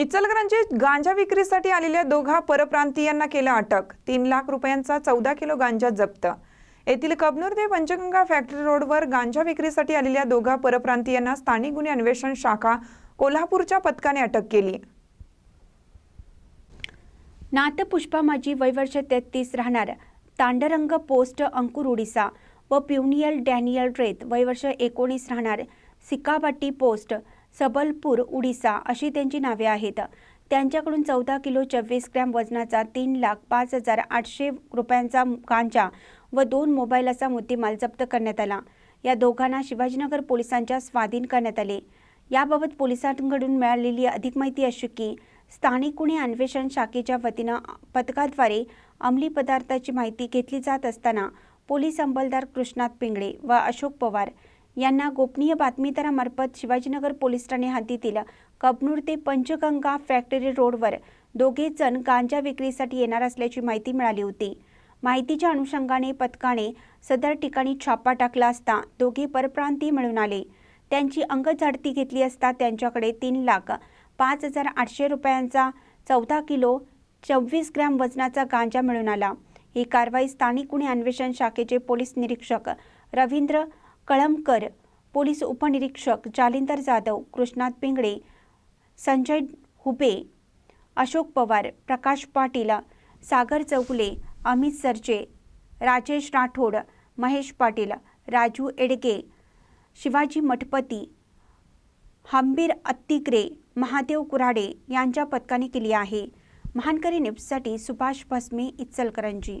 इचलकरांची गांजा विक्रीसाठी आलेल्या दोघा परप्रांतीयांना केलं अटक. तीन लाख रुपयांचा चौदा किलो गांजा जप्त. येथील कबनूर ते पंचगंगा फॅक्टरी रोडवर गांजा विक्रीसाठी आलेल्या दोघा परप्रांतीयांना स्थानिक गुन्हे अन्वेषण शाखा कोल्हापूरच्या पथकाने अटक केली. नाथपुष्पा माझी वयवर्ष तेहतीस राहणार. तांडरंग पोस्ट अंकुर उडिसा व प्युनियल डॅनियल रेत वयवर्ष एकोणीस राहणार. सिकाबाटी पोस्ट सबलपूर उडिसा अशी त्यांची नावे आहेत. त्यांच्याकडून चौदा किलो चव्वीस ग्रॅम वजनाचा तीन लाख पाच हजार आठशे रुपयांचा गांजा व दोन मोबाईलचा मुद्देमाल जप्त करण्यात आला. या दोघांना शिवाजीनगर पोलिसांच्या स्वाधीन करण्यात आले. याबाबत पोलिसांकडून मिळालेली अधिक माहिती अशी की स्थानिक गुन्हे अन्वेषण शाखेच्या वतीनं पथकाद्वारे अंमली पदार्थाची माहिती घेतली जात असताना पोलीस अंमलदार कृष्णात पिंगळे व अशोक पवार यांना गोपनीय बातमीदारामार्फत शिवाजीनगर पोलीस ठाणे हद्दीतील कबनूर ते पंचगंगा फॅक्टरी रोडवर दोघे जण गांजा विक्रीसाठी येणार असल्याची माहिती मिळाली होती. माहितीच्या अनुषंगाने पथकाने सदर ठिकाणी छापा टाकला असता दोघे परप्रांतीय मिळून आले. त्यांची अंगझाडती घेतली असता त्यांच्याकडे तीन लाख पाच हजार आठशे रुपयांचा चौदा किलो चोवीस ग्रॅम वजनाचा गांजा मिळून आला. ही कारवाई स्थानिक गुन्हे अन्वेषण शाखेचे पोलीस निरीक्षक रवींद्र कळमकर पोलीस उपनिरीक्षक जालिंदर जाधव कृष्णात पिंगळे संजय हुबे अशोक पवार प्रकाश पाटील सागर चौगुले अमित सरचे राजेश राठोड महेश पाटील राजू एडगे शिवाजी मठपती हंबीर अत्तिक्रे महादेव कुराडे यांच्या पथकाने केली आहे. महानकरी न्यूजसाठी सुभाष भस्मे इचलकरंजी.